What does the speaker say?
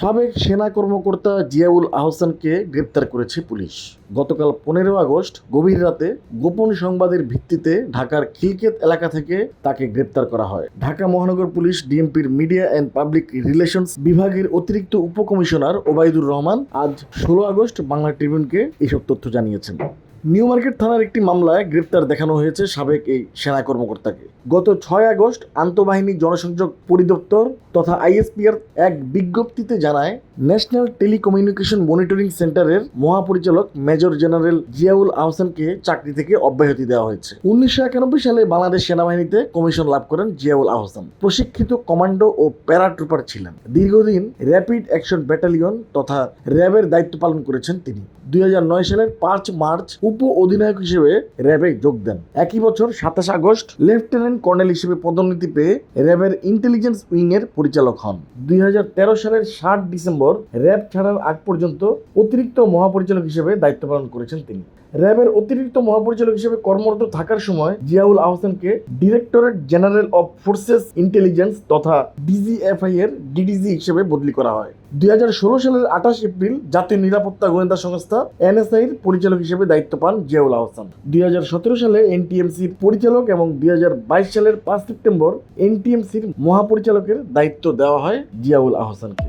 সাবেক সেনা কর্মকর্তা জিয়াউল আহসানকে গ্রেপ্তার করেছে পুলিশ। গতকাল পনেরো আগস্ট, গভীর রাতে গোপন সংবাদের ভিত্তিতে ঢাকার খিলকেত এলাকা থেকে তাকে গ্রেপ্তার করা হয়। ঢাকা মহানগর পুলিশ, ডিএমপির মিডিয়া অ্যান্ড পাবলিক রিলেশনস বিভাগের অতিরিক্ত উপকমিশনার ওবায়দুর রহমান আজ ষোলো আগস্ট বাংলা ট্রিবিউনকে এসব তথ্য জানিয়েছেন। নিউ মার্কেট থানার একটি মামলায় গ্রেপ্তার দেখানো হয়েছে সাবেক এই সেনা কর্মকর্তাকে। গত ছয় আগস্ট আন্তঃবাহিনী জনসংযোগ পরিদপ্তর তথা আইএসপিআর এক বিজ্ঞপ্তিতে জানায়, ন্যাশনাল টেলিকমিউনিকেশন মনিটরিং সেন্টারের মহাপরিচালক মেজর জেনারেল জিয়াউল আহসানকে চাকরি থেকে অব্যাহতি দেওয়া হয়েছে। উনিশশো একানব্বই সালে বাংলাদেশ সেনাবাহিনীতে কমিশন লাভ করেন জিয়াউল আহসান। প্রশিক্ষিত কমান্ডো ও প্যারাট্রুপার ছিলেন। দীর্ঘদিন র্যাপিড অ্যাকশন ব্যাটালিয়ন তথা র্যাবের দায়িত্ব পালন করেছেন তিনি। দুই হাজার নয় সালের পাঁচ মার্চ উপ অধিনায়ক হিসেবে র্যাবে যোগ দেন। একই বছর সাতাশ আগস্ট লেফটেন্যান্ট কর্নেল হিসেবে পদোন্নতি পেয়ে র্যাবের ইন্টেলিজেন্স উইং এর পরিচালক হন। দুই হাজার তেরো সালের ষাট ডিসেম্বর র্যাব ছাড়ার আগ পর্যন্ত অতিরিক্ত মহাপরিচালক হিসেবে দায়িত্ব পালন করেছেন তিনি। র্যাবের অতিরিক্ত মহাপরিচালক হিসেবে কর্মরত থাকার সময় Ziaul আহসানকে directorate general of forces intelligence তথা ডিজিএফআই এর ডিডিজি হিসেবে বদলি করা হয়। দুই হাজার ষোলো সালের আঠাশ এপ্রিল জাতীয় নিরাপত্তা গোয়েন্দা সংস্থা এনএসআই পরিচালক হিসেবে দায়িত্ব পান জিয়াউল আহসান। দুই হাজার সতেরো সালে এনটিএমসির পরিচালক এবং দুই হাজার বাইশ সালের পাঁচ সেপ্টেম্বর এনটিএমসির মহাপরিচালকের দায়িত্ব দেওয়া হয় জিয়াউল আহসানকে।